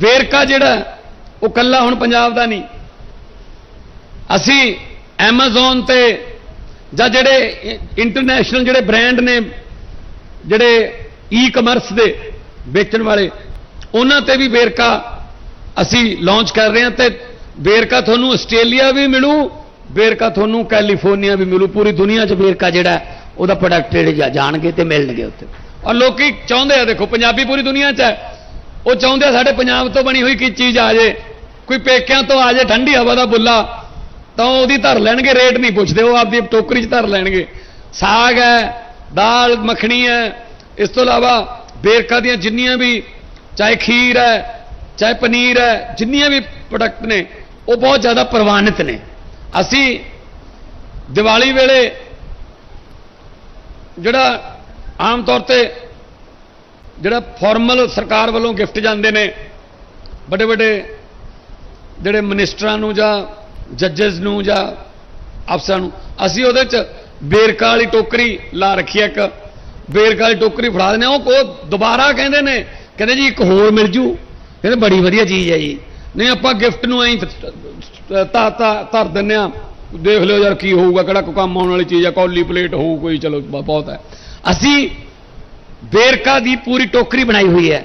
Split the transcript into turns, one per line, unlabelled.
ਵੇਰਕਾ ਜਿਹੜਾ, ਉਹ ਕੱਲਾ ਹੁਣ ਪੰਜਾਬ ਦਾ ਨਹੀਂ। ਅਸੀਂ Amazon ਤੇ ਜਾਂ ਜਿਹੜੇ ਇੰਟਰਨੈਸ਼ਨਲ ਜਿਹੜੇ ਬ੍ਰਾਂਡ ਨੇ, ਜਿਹੜੇ ਈ-ਕਮਰਸ ਦੇ ਵੇਚਣ ਵਾਲੇ, ਉਹਨਾਂ ਤੇ ਵੀ ਵੇਰਕਾ ਅਸੀਂ ਲਾਂਚ ਕਰ ਰਹੇ ਹਾਂ ਤੇ ਵੇਰਕਾ ਤੁਹਾਨੂੰ ਆਸਟ੍ਰੇਲੀਆ ਵੀ ਮਿਲੂ, ਵੇਰਕਾ ਤੁਹਾਨੂੰ ਕੈਲੀਫੋਰਨੀਆ ਵੀ ਮਿਲੂ। ਪੂਰੀ ਦੁਨੀਆ 'ਚ ਵੇਰਕਾ ਜਿਹੜਾ, ਉਹਦਾ ਪ੍ਰੋਡਕਟ ਜਿਹੜੇ ਜਾ- ਜਾਣਗੇ ਤੇ ਮਿਲਣਗੇ ਉੱਥੇ। ਔਰ ਲੋਕੀ ਚਾਹੁੰਦੇ ਆ, ਦੇਖੋ, ਪੰਜਾਬੀ ਪੂਰੀ ਦੁਨੀਆ 'ਚ ਹੈ। ਉਹ ਚਾਹੁੰਦੇ ਆ ਸਾਡੇ ਪੰਜਾਬ ਤੋਂ ਬਣੀ ਹੋਈ ਕੀ ਚੀਜ਼ ਆ ਜੇ। ਕੋਈ ਪੇਕਿਆਂ ਤੋਂ ਆ ਜੇ, ਠੰਡੀ ਹਵਾ ਦਾ ਬੁੱਲਾ, ਤਾਂ ਉਹਦੀ ਧਰ ਲੈਣਗੇ, ਰੇਟ ਨਹੀਂ ਪੁੱਛਦੇ, ਉਹ ਆਪਦੀ ਟੋਕਰੀ 'ਚ ਧਰ ਲੈਣਗੇ। ਸਾਗ ਹੈ, ਦਾਲ, ਮੱਖਣੀ ਹੈ, ਇਸ ਤੋਂ ਇਲਾਵਾ ਬੇਰਕਾ ਦੀਆਂ ਜਿੰਨੀਆਂ ਵੀ, ਚਾਹੇ ਖੀਰ ਹੈ, ਚਾਹੇ ਪਨੀਰ ਹੈ, ਜਿੰਨੀਆਂ ਵੀ ਪ੍ਰੋਡਕਟ ਨੇ, ਉਹ ਬਹੁਤ ਜ਼ਿਆਦਾ ਪ੍ਰਵਾਨਿਤ ਨੇ। ਅਸੀਂ ਦੀਵਾਲੀ ਵੇਲੇ ਜਿਹੜਾ ਆਮ ਤੌਰ ਤੇ ਜਿਹੜਾ ਫਾਰਮਲ ਸਰਕਾਰ ਵੱਲੋਂ ਗਿਫਟ ਜਾਂਦੇ ਨੇ ਵੱਡੇ ਵੱਡੇ ਜਿਹੜੇ ਮਿਨਿਸਟਰਾਂ ਨੂੰ ਜਾਂ ਜੱਜਸ ਨੂੰ ਜਾਂ ਅਫਸਰਾਂ ਨੂੰ ਅਸੀਂ ਉਹਦੇ 'ਚ ਬੇਰਕਾ ਵਾਲੀ ਟੋਕਰੀ ਲਾ ਰੱਖੀ ਹੈ ਇੱਕ ਬੇਰਕਾ ਵਾਲੀ ਟੋਕਰੀ ਫੜਾ ਦਿੰਦੇ ਹਾਂ, ਉਹ ਉਹ ਦੁਬਾਰਾ ਕਹਿੰਦੇ ਨੇ ਕਹਿੰਦੇ ਜੀ ਇੱਕ ਹੋਰ ਮਿਲ ਜੂ ਕਹਿੰਦੇ ਬੜੀ ਵਧੀਆ ਚੀਜ਼ ਹੈ ਜੀ। ਨਹੀਂ ਆਪਾਂ ਗਿਫਟ ਨੂੰ ਐਂ ਤਾ ਤਾ ਧਰ ਦਿੰਦੇ ਆ ਦੇਖ ਲਿਓ ਯਾਰ ਕੀ ਹੋਊਗਾ ਕਿਹੜਾ ਕੋਈ ਕੰਮ ਆਉਣ ਵਾਲੀ ਚੀਜ਼ ਹੈ ਕੌਲੀ ਪਲੇਟ ਹੋਊ ਕੋਈ ਚਲੋ ਬਹੁਤ ਹੈ। ਅਸੀਂ ਵੇਰਕਾ ਦੀ ਪੂਰੀ ਟੋਕਰੀ ਬਣਾਈ ਹੋਈ ਹੈ।